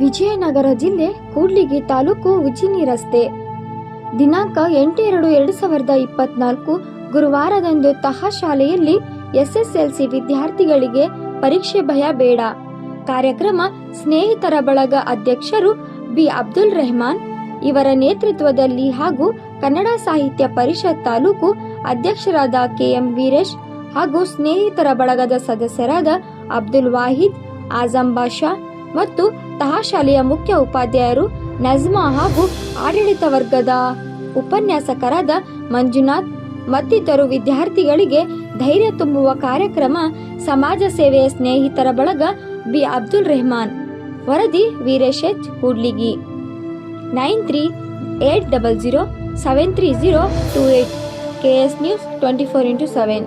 ವಿಜಯನಗರ ಜಿಲ್ಲೆ ಕೂಡ್ಲಿಗಿ ತಾಲೂಕು ಉಜಿನಿ ರಸ್ತೆ. ದಿನಾಂಕ ಎಂಟು ಎರಡು ಎರಡು ಸಾವಿರದ ಇಪ್ಪತ್ನಾಲ್ಕು ಗುರುವಾರದಂದು ತಹ ಶಾಲೆಯಲ್ಲಿ ಎಸ್ಎಸ್ಎಲ್ಸಿ ವಿದ್ಯಾರ್ಥಿಗಳಿಗೆ ಪರೀಕ್ಷೆ ಭಯ ಬೇಡ. ಕಾರ್ಯಕ್ರಮ ಸ್ನೇಹಿತರ ಬಳಗ ಅಧ್ಯಕ್ಷರು ಬಿ ಅಬ್ದುಲ್ ರೆಹಮಾನ್, ಇವರ ನೇತೃತ್ವದಲ್ಲಿ ಹಾಗೂ ಕನ್ನಡ ಸಾಹಿತ್ಯ ಪರಿಷತ್ ತಾಲೂಕು ಅಧ್ಯಕ್ಷರಾದ ಕೆಎಂ ವೀರೇಶ್ ಹಾಗೂ ಸ್ನೇಹಿತರ ಬಳಗದ ಸದಸ್ಯರಾದ ಅಬ್ದುಲ್ ವಾಹಿದ್, ಆಜಂ ಬಾಷಾ ಮತ್ತು ತಹಶಾಲೆಯ ಮುಖ್ಯ ಉಪಾಧ್ಯಾಯರು ನಜ್ಮಾ ಹಾಗೂ ಆಡಳಿತ ವರ್ಗದ ಉಪನ್ಯಾಸಕರಾದ ಮಂಜುನಾಥ್ ಮತ್ತಿತರು ವಿದ್ಯಾರ್ಥಿಗಳಿಗೆ ಧೈರ್ಯ ತುಂಬುವ ಕಾರ್ಯಕ್ರಮ ಸಮಾಜ ಸೇವೆಯ ಸ್ನೇಹಿತರ ಬಳಗ ಬಿ ಅಬ್ದುಲ್ ರೆಹಮಾನ್. ವರದಿ Veeresh H Hudligi. Nine three eight double zero seven three zero two eight. K S news twenty four into seven.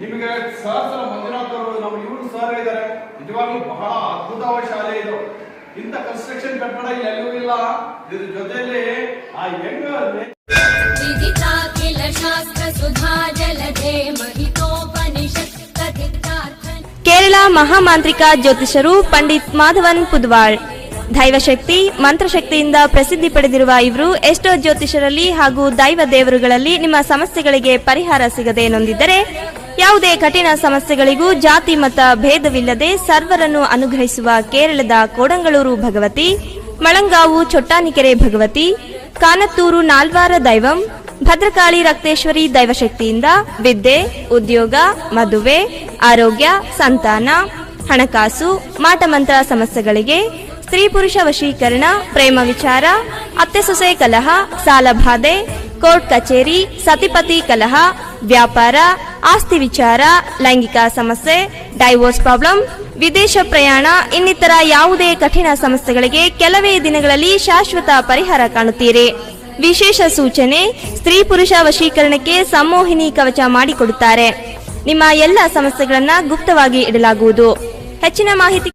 ನಿಮಗೆ ಸಹಸ್ರ ಮಂಜುನಾಥ್ ಅವರು ನಮ್ಮ ಇವರು ಸರ್ ಇದ್ದಾರೆ ನಿಜವಾಗ್ಲೂ ಬಹಳ ಅದ್ಭುತವಾದ ಶಾಲೆ ಇದು. ಇಂಥ ಕನ್ಸ್ಟ್ರಕ್ಷನ್ ಕಟ್ಟಡ ಎಲ್ಲೂ ಇಲ್ಲ. ಇದ್ರ ಜೊತೆಯಲ್ಲಿ ಆ ಹೆಂಗ ಶಾಸ್ತ್ರ ಕೇರಳ ಮಹಾಮಾಂತ್ರಿಕ ಜ್ಯೋತಿಷರು ಪಂಡಿತ್ ಮಾಧವನ್ ಪುದ್ವಾಳ್ ದೈವಶಕ್ತಿ, ಮಂತ್ರಶಕ್ತಿಯಿಂದ ಪ್ರಸಿದ್ಧಿ ಪಡೆದಿರುವ ಇವರು ಎಷ್ಟೋ ಜ್ಯೋತಿಷರಲ್ಲಿ ಹಾಗೂ ದೈವ ದೇವರುಗಳಲ್ಲಿ ನಿಮ್ಮ ಸಮಸ್ಯೆಗಳಿಗೆ ಪರಿಹಾರ ಸಿಗದೆ ನೊಂದಿದ್ದರೆ, ಯಾವುದೇ ಕಠಿಣ ಸಮಸ್ಯೆಗಳಿಗೂ ಜಾತಿ ಮತ ಭೇದವಿಲ್ಲದೆ ಸರ್ವರನ್ನು ಅನುಗ್ರಹಿಸುವ ಕೇರಳದ ಕೋಡಂಗಳೂರು ಭಗವತಿ, ಮಳಂಗಾವು ಚೊಟ್ಟಾನಿಕೆರೆ ಭಗವತಿ, ಕಾನತ್ತೂರು ನಾಲ್ವಾರ ದೈವಂ, ಭದ್ರಕಾಳಿ ರಕ್ತೇಶ್ವರಿ ದೈವಶಕ್ತಿಯಿಂದ ವಿದ್ಯೆ, ಉದ್ಯೋಗ, ಮದುವೆ, ಆರೋಗ್ಯ, ಸಂತಾನ ಹಣಕಾಸು, ಮಾಟಮಂತ್ರ ಸಮಸ್ಯೆಗಳಿಗೆ, ಸ್ತ್ರೀ ಪುರುಷ ವಶೀಕರಣ, ಪ್ರೇಮ ವಿಚಾರ, ಅತ್ತೆ ಸೊಸೆ ಕಲಹ ಸಾಲಬಾಧೆ ಕೋರ್ಟ್ ಕಚೇರಿ, ಸತಿಪತಿ ಕಲಹ, ವ್ಯಾಪಾರ, ಆಸ್ತಿ ವಿಚಾರ, ಲೈಂಗಿಕ ಸಮಸ್ಯೆ ಡೈವೋರ್ಸ್ ಪ್ರಾಬ್ಲಮ್ ವಿದೇಶ ಪ್ರಯಾಣ, ಇನ್ನಿತರ ಯಾವುದೇ ಕಠಿಣ ಸಮಸ್ಯೆಗಳಿಗೆ ಕೆಲವೇ ದಿನಗಳಲ್ಲಿ ಶಾಶ್ವತ ಪರಿಹಾರ ಕಾಣುತ್ತೀರಿ. ವಿಶೇಷ ಸೂಚನೆ, ಸ್ತ್ರೀ ಪುರುಷ ವಶೀಕರಣಕ್ಕೆ ಸಂಮೋಹಿನಿ ಕವಚ ಮಾಡಿಕೊಡುತ್ತಾರೆ. ನಿಮ್ಮ ಎಲ್ಲ ಸಮಸ್ಯೆಗಳನ್ನ ಗುಪ್ತವಾಗಿ ಇಡಲಾಗುವುದು. ಹೆಚ್ಚಿನ ಮಾಹಿತಿ